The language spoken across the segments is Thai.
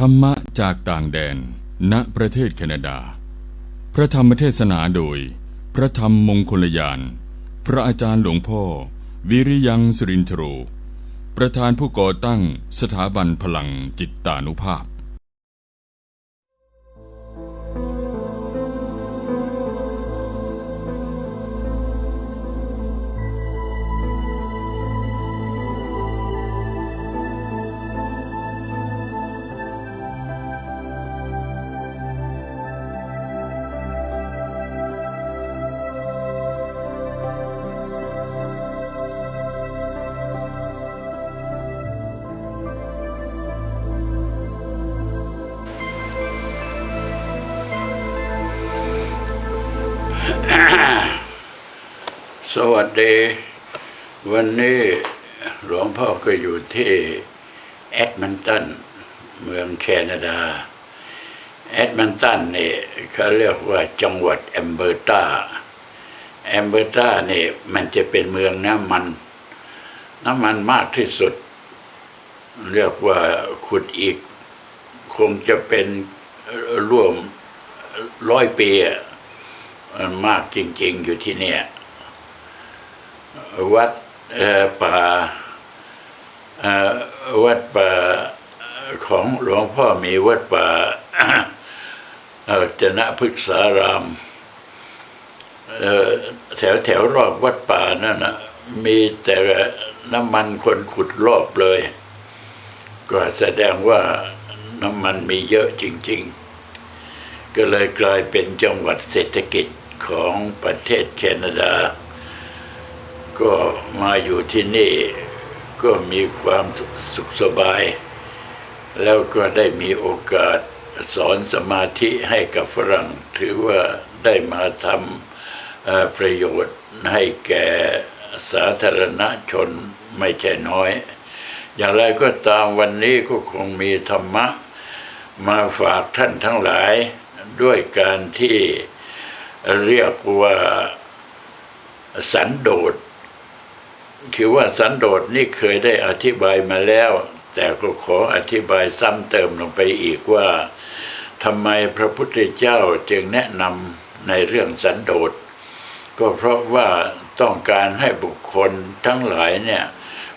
ธรรมะจากต่างแดน ณ ประเทศแคนาดา พระธรรมเทศนาโดย พระธรรมมงคลยาน พระอาจารย์หลวงพ่อ วิริยังสุรินทโรประธานผู้ก่อตั้งสถาบันพลังจิตตานุภาพ สวัสดี วันนี้หลวงพ่อก็อยู่ที่แอดมันตัน เมืองแคนาดา แอดมันตันนี่เขาเรียกว่าจังหวัดแอมเบอร์ตาแอมเบอร์ตานี่มันจะเป็นเมืองน้ำมัน น้ำมันมากที่สุด เรียกว่าขุดอีก คงจะเป็นร่วมร้อยปีอะมากจริง ๆ อยู่ที่เนี่ย วัดป่าวัดป่าของหลวงพ่อมีวัดป่าเจนะพฤกษารามแถวแถวรอบวัดป่านั่นนะมีแต่น้ำมันคนขุดรอบเลย ก็แสดงว่าน้ำมันมีเยอะจริง ๆ ก็เลยกลายเป็นจังหวัดเศรษฐกิจของประเทศแคนาดา ก็มาอยู่ที่นี่ก็มีความสุขสุขสบาย แล้วก็ได้มีโอกาสสอนสมาธิให้กับฝรั่ง ถือว่าได้มาทำประโยชน์ให้แก่สาธารณชนไม่ใช่น้อย อย่างไรก็ตามวันนี้ก็คงมีธรรมะ มาฝากท่านทั้งหลายด้วยการที่เรียกว่าสันโดษ คือว่าสันโดษนี่เคยได้อธิบายมาแล้ว แต่ก็ขออธิบายซ้ำเติมลงไปอีกว่าทำไมพระพุทธเจ้าจึงแนะนำในเรื่องสันโดษ ก็เพราะว่าต้องการให้บุคคลทั้งหลายเนี่ย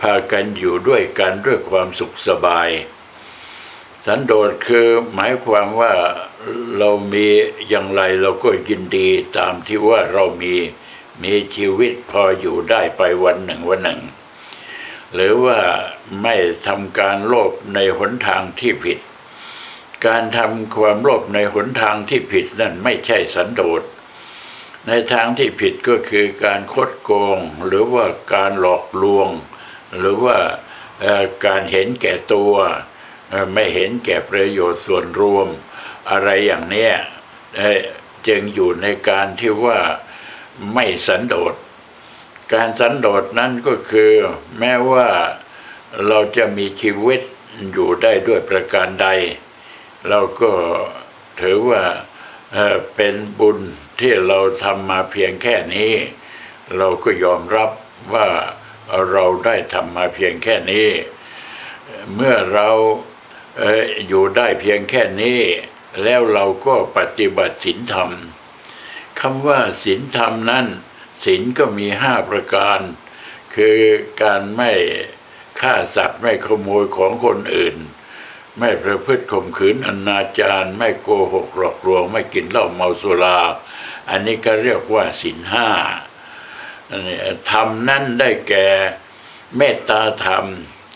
พากันอยู่ด้วยกันด้วยความสุขสบาย สันโดษคือหมายความว่าเรามีอย่างไรเราก็ยินดีตามที่ว่าเรามี มีชีวิตพออยู่ได้ไปวันหนึ่งวันหนึ่ง หรือว่าไม่ทำการโลภในหนทางที่ผิด การทำความโลภในหนทางที่ผิดนั่นไม่ใช่สันโดษ ในทางที่ผิดก็คือการคดโกง หรือว่าการหลอกลวง หรือว่าการเห็นแก่ตัวไม่เห็นแก่ประโยชน์ส่วนรวม อะไรอย่างเนี้ยจึงอยู่ในการที่ว่า ไม่สันโดษ การสันโดษนั้นก็คือแม้ว่าเราจะมีชีวิตอยู่ได้ด้วยประการใด เราก็ถือว่าเป็นบุญที่เราทำมาเพียงแค่นี้ เราก็ยอมรับว่าเราได้ทำมาเพียงแค่นี้ เมื่อเราเอ่ออยู่ได้เพียงแค่นี้ แล้วเราก็ปฏิบัติศีลธรรม คำว่าศีลธรรมนั้นศีลก็มีห้าประการ คือการไม่ฆ่าสัตว์ไม่ขโมยของคนอื่น ไม่ประพฤติข่มขืนอนาจารไม่โกหกหลอกลวง ไม่กินเหล้าเมาสุรา อันนี้ก็เรียกว่าศีลห้าธรรมนั่นได้แก่เมตตาธรรม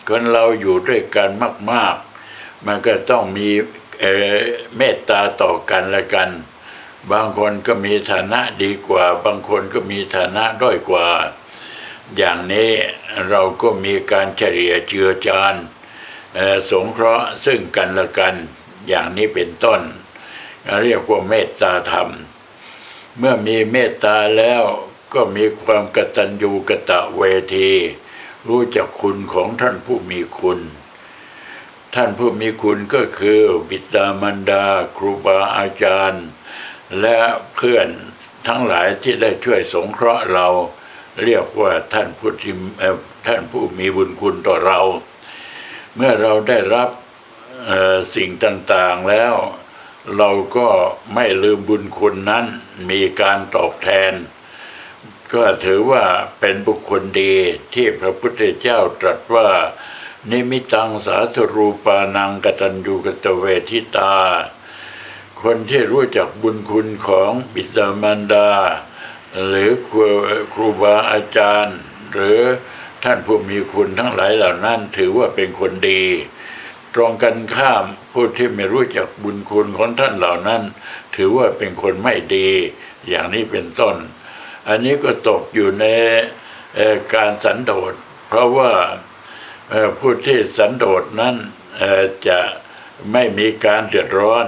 คนเราอยู่ด้วยกันมาก ๆ มันก็ต้องมีเเมตตาต่อกันและกัน บางคนก็มีฐานะดีกว่า บางคนก็มีฐานะด้อยกว่า อย่างนี้เราก็มีการเฉลี่ยเจือจานสงเคราะห์ซึ่งกันและกันอย่างนี้เป็นต้น เรียกว่าเมตตาธรรม เมื่อมีเมตตาแล้วก็มีความกตัญญูกะตะเวที รู้จักคุณของท่านผู้มีคุณ ท่านผู้มีคุณก็คือบิดามารดา ครูบาอาจารย์ และเพื่อนทั้งหลายที่ได้ช่วยสงเคราะห์เรา เรียกว่าท่านผู้ที่ท่านผู้มีบุญคุณต่อเรา เมื่อเราได้รับสิ่งต่างๆแล้ว เราก็ไม่ลืมบุญคุณนั้นมีการตอบแทน ก็ถือว่าเป็นบุคคลดีที่พระพุทธเจ้าตรัสว่า นิมิตังสาธุรูปานังกตัญญูกตเวทิตา คนที่รู้จักบุญคุณของบิดามารดา หรือครูครูบาอาจารย์ หรือท่านผู้มีคุณทั้งหลายเหล่านั้นถือว่าเป็นคนดี ตรงกันข้ามผู้ที่ไม่รู้จักบุญคุณของท่านเหล่านั้น ถือว่าเป็นคนไม่ดี อย่างนี้เป็นต้น อันนี้ก็ตกอยู่ในการสันโดษ เพราะว่าผู้ที่สันโดษนั้นจะไม่มีการเดือดร้อน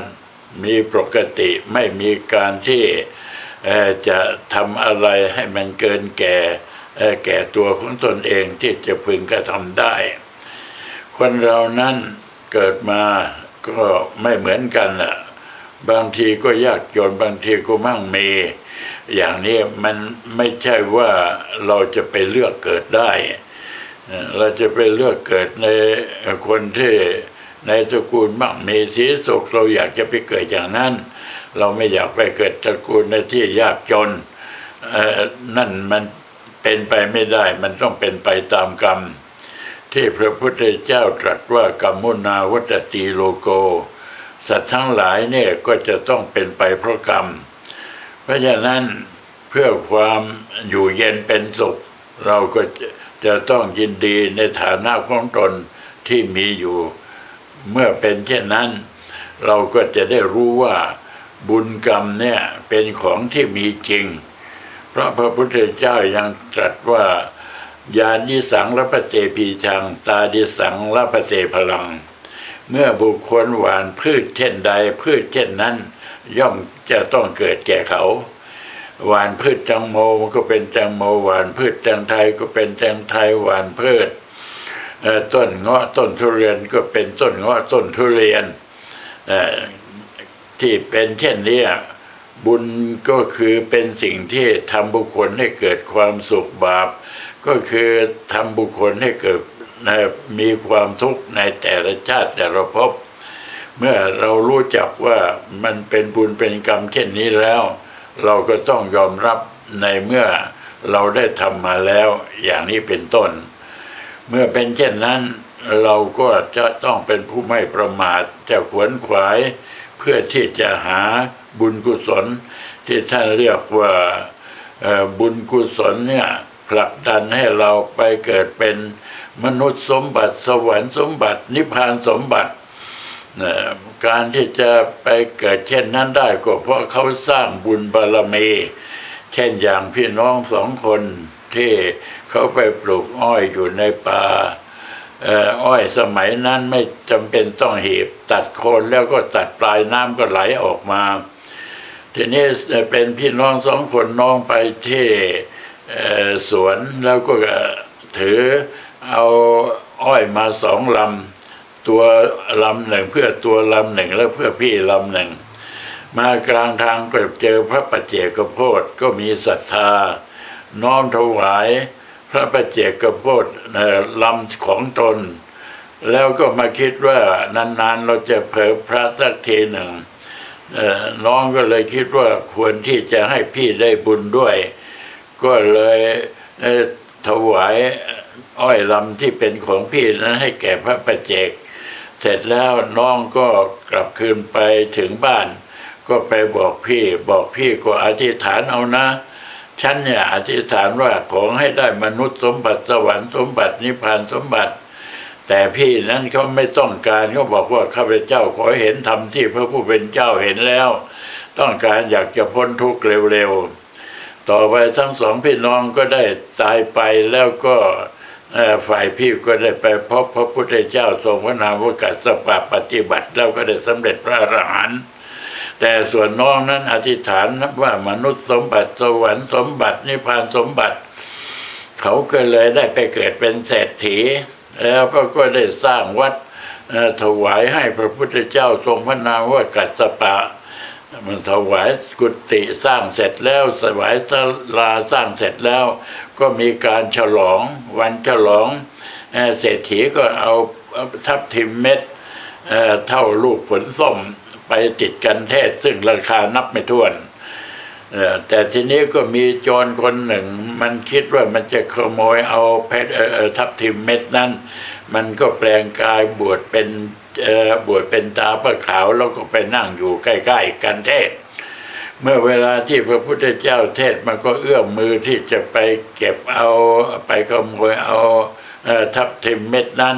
มีปกติไม่มีการที่จะทำอะไรให้มันเกินแก่แก่ตัวของตนเองที่จะพึงกระทำได้ คนเรานั้นเกิดมาก็ไม่เหมือนกันน่ะบางทีก็ยากจนบางทีก็มั่งมี อย่างนี้มันไม่ใช่ว่าเราจะไปเลือกเกิดได้ เราจะไปเลือกเกิดในคนที่ ในตระกูลมั่งมีสีสุขเราอยากจะไปเกิดอย่างนั้น เราไม่อยากไปเกิดตระกูลในที่ยากจนเอ่อนั่นมันเป็นไปไม่ได้มันต้องเป็นไปตามกรรม ที่พระพุทธเจ้าตรัสว่ากรรมุนาวัตตีโลโก สัตว์ทั้งหลายเนี่ยก็จะต้องเป็นไปเพราะกรรม เพราะฉะนั้นเพื่อความอยู่เย็นเป็นสุข เราก็จะต้องยินดีในฐานะของตนที่มีอยู่ เมื่อเป็นเช่นนั้น เราก็จะได้รู้ว่าบุญกรรมเนี่ยเป็นของที่มีจริง เพราะพระพุทธเจ้ายังตรัสว่ายานิสังรับเสพีชังตาดิสังรับเสพลัง เมื่อบุคคลหวานพืชเช่นใด พืชเช่นนั้น ย่อมจะต้องเกิดแก่เขาหวานพืชจังโมก็เป็นจังโมหวานพืชจังไทยก็เป็นจังไทยหวานพืช ต้นเงาะต้นทุเรียนก็เป็นต้นเงาะต้นทุเรียนที่เป็นเช่นนี้บุญก็คือเป็นสิ่งที่ทำบุคคลให้เกิดความสุขบาป ก็คือทำบุคคลให้เกิดมีความทุกข์ในแต่ละชาติแต่ละภพเมื่อเรารู้จักว่ามันเป็นบุญเป็นกรรมเช่นนี้แล้ว เราก็ต้องยอมรับในเมื่อเราได้ทำมาแล้วอย่างนี้เป็นต้น เมื่อเป็นเช่นนั้น เราก็จะต้องเป็นผู้ไม่ประมาทจะขวนขวาย เพื่อที่จะหาบุญกุศล ที่ท่านเรียกว่าบุญกุศลเนี่ยผลักดันให้เราไปเกิดเป็นมนุษย์สมบัติสวรรค์สมบัติ นิพพานสมบัติ การที่จะไปเกิดเช่นนั้นได้ก็เพราะเขาสร้างบุญบารมี เช่นอย่างพี่น้องสองคนที่ เขาไปปลูกอ้อยอยู่ในป่าอ้อยสมัยนั้นไม่จำเป็นต้องหีบ ตัดโคนแล้วก็ตัดปลายน้ำก็ไหลออกมา ทีนี้เป็นพี่น้องสองคนน้องไปที่เอ่อสวนแล้วก็ถือเอาอ้อยมาสองลำตัวลำหนึ่งเพื่อตัวลำหนึ่งแล้วเพื่อพี่ลำหนึ่ง มากลางทางก็เจอพระปัจเจกโพธก็มีศรัทธา น้อมถวาย ระปัจเจกโพธเอ่อลำของตน แล้วก็มาคิดว่านานๆเราจะเผยพระสักทีหนึ่งน้องก็เลยคิดว่าควรที่จะให้พี่ได้บุญด้วย ก็เลยถวายอ้อยลำที่เป็นของพี่นั้นให้แก่พระปัจเจก เสร็จแล้วน้องก็กลับคืนไปถึงบ้าน ก็ไปบอกพี่ บอกพี่ก็อธิษฐานเอานะ ฉันเนี่ยอธิษฐานว่าขอให้ได้มนุษย์สมบัติสวรรค์สมบัตินิพพานสมบัติ แต่พี่นั้นเขาไม่ต้องการเขาบอกว่าข้าพเจ้าขอเห็นธรรมที่พระผู้เป็นเจ้าเห็นแล้ว ต้องการอยากจะพ้นทุกข์เร็วๆต่อไปทั้งสองพี่น้องก็ได้ตายไปแล้วก็ฝ่ายพี่ก็ได้ไปพบพระพุทธเจ้าทรงพระนามว่ากัสสปะปฏิบัติ แล้วก็ได้สำเร็จพระอรหันต์ แต่ส่วนน้องนั้นอธิษฐานว่ามนุษย์สมบัติสวรรค์สมบัตินิพพานสมบัติ เขาก็เลยได้ไปเกิดเป็นเศรษฐี แล้วก็ก็ได้สร้างวัดถวายให้พระพุทธเจ้าทรงพระนามว่ากัสสปะ มันถวายกุฏิสร้างเสร็จแล้วถวายศาลาสร้างเสร็จแล้ว ก็มีการฉลองวันฉลองเศรษฐีก็เอาทับทิมเม็ดเอ่อเท่าลูกผลส้ม ไปติดกันเทศซึ่งราคานับไม่ถ้วนแต่ทีนี้ก็มีโจรคนหนึ่ง มันคิดว่ามันจะขโมยเอาเพชรทับทิมเม็ดนั้น มันก็แปลงกายบวชเป็นบวชเป็นตาพระขาวแล้วก็ไปนั่งอยู่ใกล้ๆกันเทศ เมื่อเวลาที่พระพุทธเจ้าเทศมันก็เอื้อมมือที่จะไปเก็บเอาไปขโมยเอาทับทิมเม็ดนั้น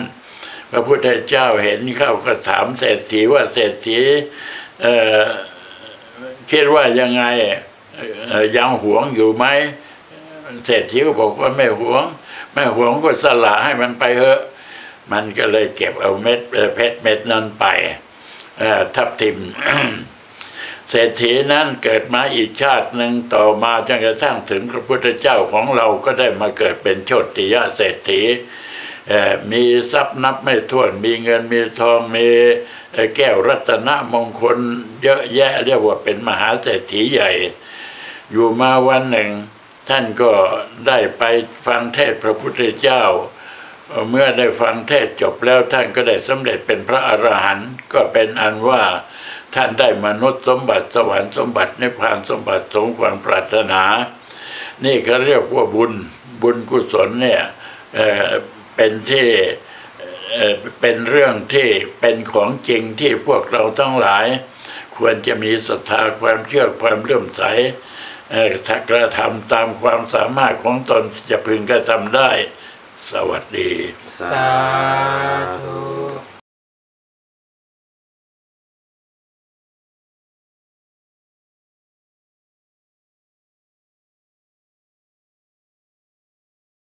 พระพุทธเจ้าเห็นเข้าก็ถามเศรษฐีว่าเศรษฐีเอ่อคิดว่ายังไงยังหวงอยู่ไหมเศรษฐีก็บอกว่าไม่หวง ไม่หวงก็สละให้มันไปเถอะมันก็เลยเก็บเอาเม็ดเพชรเม็ดนั้นไปทับทิมเศรษฐีนั้นเกิดมาอีกชาติหนึ่งต่อมาจนกระทั่งถึงพระพุทธเจ้าของเราก็ได้มาเกิดเป็นโชติยะเศรษฐี มีทรัพย์นับไม่ถ้วน มีเงินมีทองมีแก้วรัตนมงคล เยอะแยะเรียกว่าเป็นมหาเศรษฐีใหญ่ อยู่มาวันหนึ่ง ท่านก็ได้ไปฟังเทศพระพุทธเจ้า เมื่อได้ฟังเทศจบแล้วท่านก็ได้สำเร็จเป็นพระอรหันต์ก็เป็นอันว่าท่านได้มนุษย์สมบัติสวรรค์สมบัตินิพพานสมบัติสมความปรารถนา นี่เขาเรียกว่าบุญบุญกุศลเนี่ย เป็นที่เป็นเรื่องที่เป็นของจริงที่พวกเราทั้งหลาย ควรจะมีศรัทธาความเชื่อความเลื่อมใสถ้ากระทำตามความสามารถของตนจะพึงกระทำได้ สวัสดี สาธุ